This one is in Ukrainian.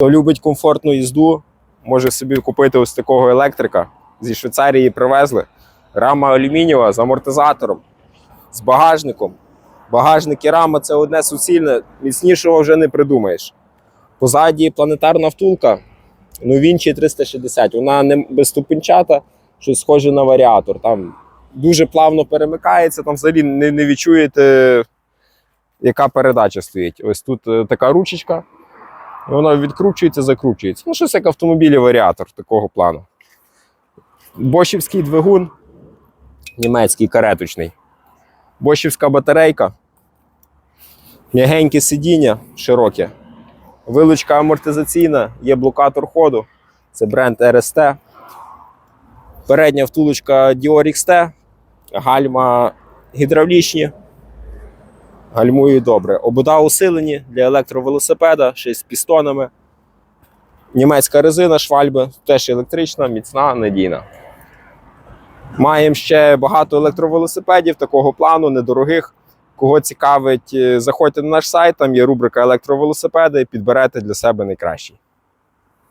Хто любить комфортну їзду, може собі купити ось такого електрика. Зі Швейцарії привезли. Рама алюмінієва з амортизатором, з багажником. Багажник і рама це одне суцільне, міцнішого вже не придумаєш. Позаді планетарна втулка, ну Вінчі 360. Вона не безступенчата, щось схоже на варіатор. Там дуже плавно перемикається, там взагалі не, не відчуєте, яка передача стоїть. Ось тут е, така ручечка. І воно відкручується, закручується. Ну, щось як автомобілі варіатор такого плану. Бошівський двигун, німецький кареточний. Бошівська батарейка. М'ягеньке сидіння широке. Вилучка амортизаційна, є блокатор ходу. Це бренд RST. Передня втулочка Dior XT. Гальма гідравлічні. Гальмують добре. Обода усилені для електровелосипеда, ще з пістонами. Німецька резина швальби, теж електрична, міцна, надійна. Маємо ще багато електровелосипедів такого плану, недорогих. Кого цікавить, е, заходьте на наш сайт, там є рубрика електровелосипеди, підберете для себе найкращий.